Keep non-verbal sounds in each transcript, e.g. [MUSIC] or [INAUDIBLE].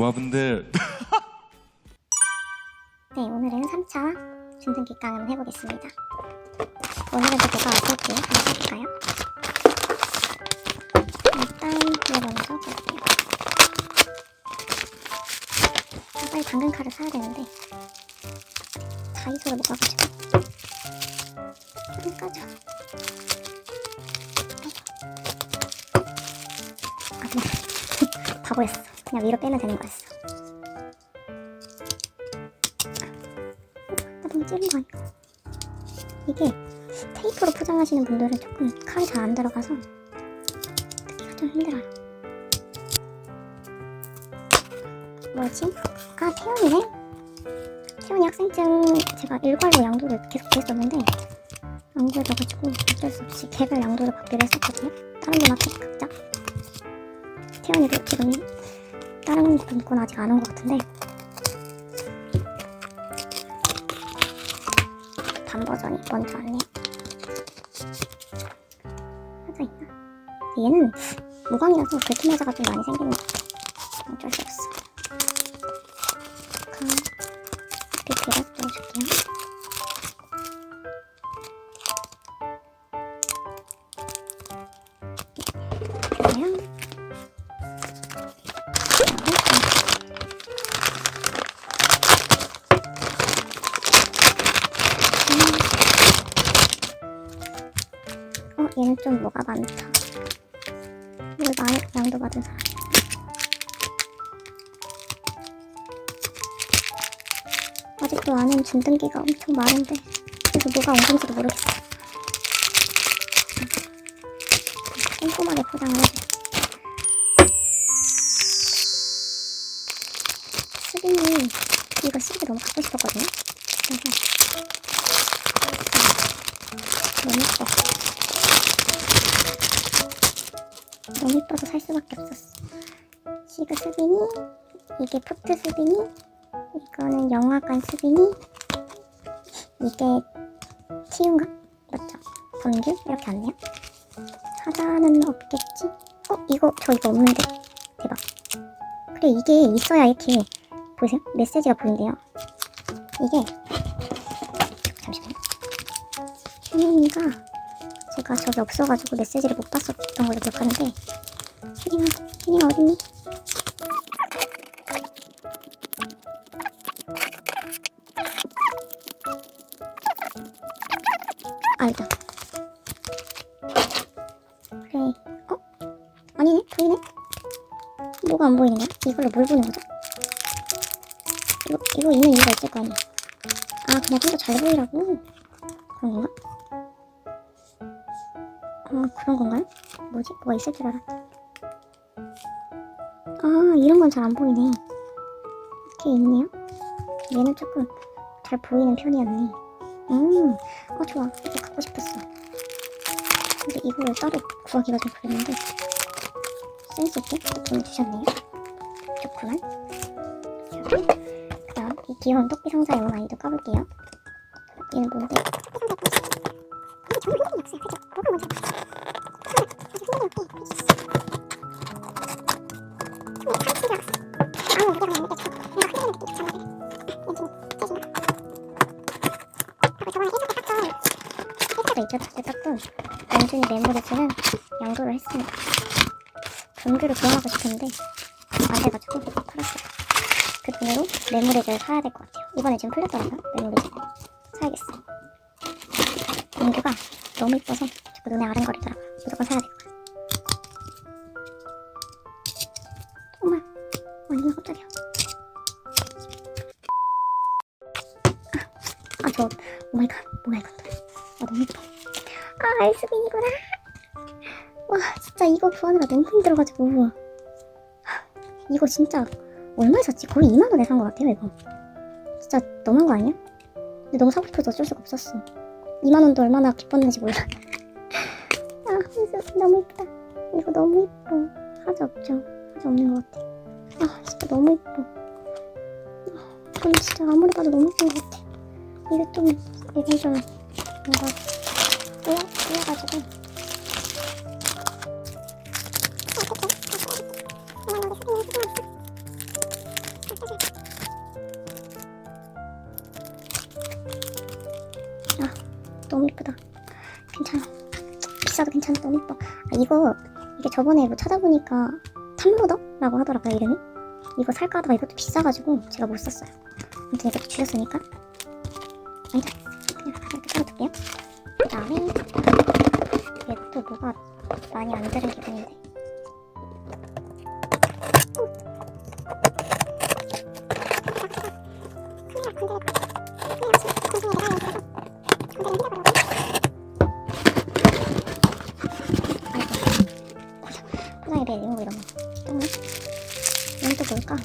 부하분들 [LAUGHS] 네, 오늘은 3차 준등기 깡을 해보겠습니다. 오늘은 또 뭐가 어떨지 한번 해볼까요? 일단 이거 먼저 볼게요. 아, 빨리 당근 칼을 사야 되는데 다이소를 못 가가지고. 아 그냥 [LAUGHS] 바보였어. 그냥 위로 빼면 되는 거였어. 나 너무 찌른 거 아니야? 이게 테이프로 포장하시는 분들은 조금 칼이 잘 안 들어가서 듣기가 좀 힘들어요. 뭐지? 아 태연이네? 태연이 학생증 제가 일괄로 양도를 계속 구했었는데 안 구해져가지고 어쩔 수 없이 개별 양도를 받기로 했었거든요. 다른 분한테 각자. 태연이도 지금 분건 아직 안 온 것 같은데 반 버전이 먼저 왔네요. 하자 있나? 얘는 무광이라서 여자가 좀 많이 생기는 것. 어쩔 수 없어. 그 비트를 넣어줄게요. 그래요. 얘는 좀 뭐가 많다. 이걸 많이 양도 받은 사람. 아직도 안엔 준등기가 엄청 많은데 그래서 뭐가 온 건지도 모르겠어. 꼼꼼하게 포장을 해줘. 수빈이 이거 CD 너무 갖고 싶었거든요. 그래서 너무 예뻐. 너무 예뻐서 살 수밖에 없었어. 시그 수빈이, 이게 포트 수빈이, 이거는 영화관 수빈이, 이게 치윤가? 맞죠? 번규? 이렇게 왔네요. 하자는 없겠지? 어? 이거, 저 이거 없는데. 대박. 그래, 이게 있어야 이렇게, 보이세요? 메시지가 보인대요. 이게, 잠시만요. 혜민이가 제가 저기 없어가지고 메시지를 못 봤었던 걸로 기억하는데 혜민아, 혜민아 어딨니? 아 있다 그래 어? 아니네 보이네 뭐가 안 보이는 거야? 이걸로 뭘 보는 거죠? 이거, 이거 있는 이유가 있을 거 아니야 아 그냥 좀 더 잘 보이라고 그런 건가? 어, 그런 건가요? 뭐지? 뭐가 있을 줄 알았다. 아, 이런 건 잘 안 보이네. 이렇게 있네요. 얘는 조금 잘 보이는 편이었네. 음, 어, 좋아. 이거 갖고 싶었어. 근데 이거를 따로 구하기가 좀 그랬는데, 센스있게 또 보내주셨네요. 좋구만. 자, 그 다음, 이 귀여운 토끼 상자 영혼 아이도 까볼게요. 얘는 뭔데? 가 있죠. 다들 닦은 원준이 메모리즈는 양도를 했습니다. 경규를 교환하고 싶은데 안 돼가지고 팔았어요. 그 돈으로 메모리즈를 사야 될 것 같아요. 이번에 지금 풀렸더라고요. 메모리즈 사야겠어요. 경규가 너무 이뻐서 자꾸 눈에 아른거리더라고요. 무조건 사야 될 거야. 정말 완전 깜짝이야. 아, 아, 저 오마이갓, 오마이갓. 아, 너무 예뻐. 아, 알스빈이구나. 와, 진짜 이거 구하느라 너무 힘들어가지고. 하, 이거 진짜 얼마에 샀지? 거의 2만원에 산 것 같아요, 이거. 진짜 너무한 거 아니야? 근데 너무 사고 싶어서 어쩔 수가 없었어. 2만원도 얼마나 기뻤는지 몰라. [LAUGHS] 아, 알스빈 너무 예쁘다. 이거 너무 예뻐. 하자 없죠? 하자 없는 것 같아. 아, 진짜 너무 예뻐. 아, 이건 진짜 아무리 봐도 너무 예쁜 것 같아. 이게 좀, 이건 좀, 뭔가, 귀여가지고. 아 너무 이쁘다. 괜찮아. 비싸도 괜찮아. 너무 이뻐. 아 이거 이게 저번에 뭐 찾아보니까 탐로더라고 하더라고요 이름이. 이거 살까 하다가 이것도 비싸가지고 제가 못 샀어요. 아무튼 이렇게 줄였으니까. 아니다. 그냥 이렇게. 떨어둘게요. 그 다음에 이게 또 뭐가 많이 안 들은 기분인데. 대해 이런 거 이런 거 때문에 이건 또 뭘까?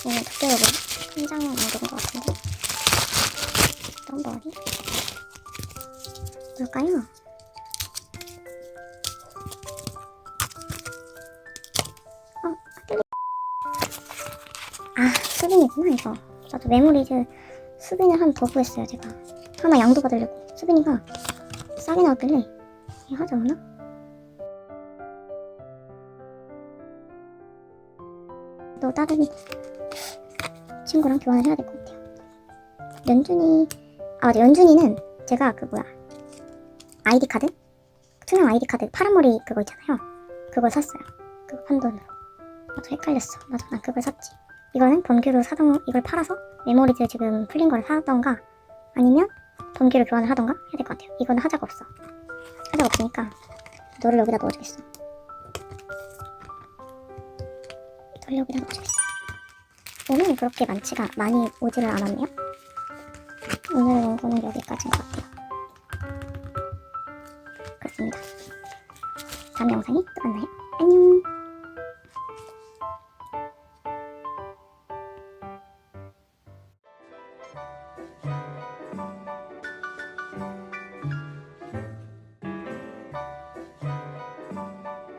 이건 뭐 한장 안 되는 것 같은데 머리? 뭘까요? 어, 뚫리- 아 수빈이구나 이거 나도 메모리즈 수빈을 한 더 구했어요 제가 하나 양도 받으려고 수빈이가 싸게 나왔길래 이거 하지 않나? 또 다른 친구랑 교환을 해야 될 것 같아요. 연준이 아 맞아 연준이는 제가 그 뭐야 아이디 카드 투명 아이디 카드 파란 머리 그거 있잖아요. 그걸 샀어요. 그거 판 돈으로. 나도 헷갈렸어. 맞아 난 그걸 샀지. 이거는 번규로 사던 이걸 팔아서 메모리즈 지금 풀린 걸 사던가 아니면 번규로 교환을 하던가 해야 될 것 같아요. 이거는 하자가 없어. 하자가 없으니까 너를 여기다 넣어주겠어. 너를 여기다 넣어주겠어. 오늘은 그렇게 많지가 많이 오지를 않았네요. 오늘 온 거는 여기까지인 것 같아요. 그렇습니다. 다음 영상에 또 만나요.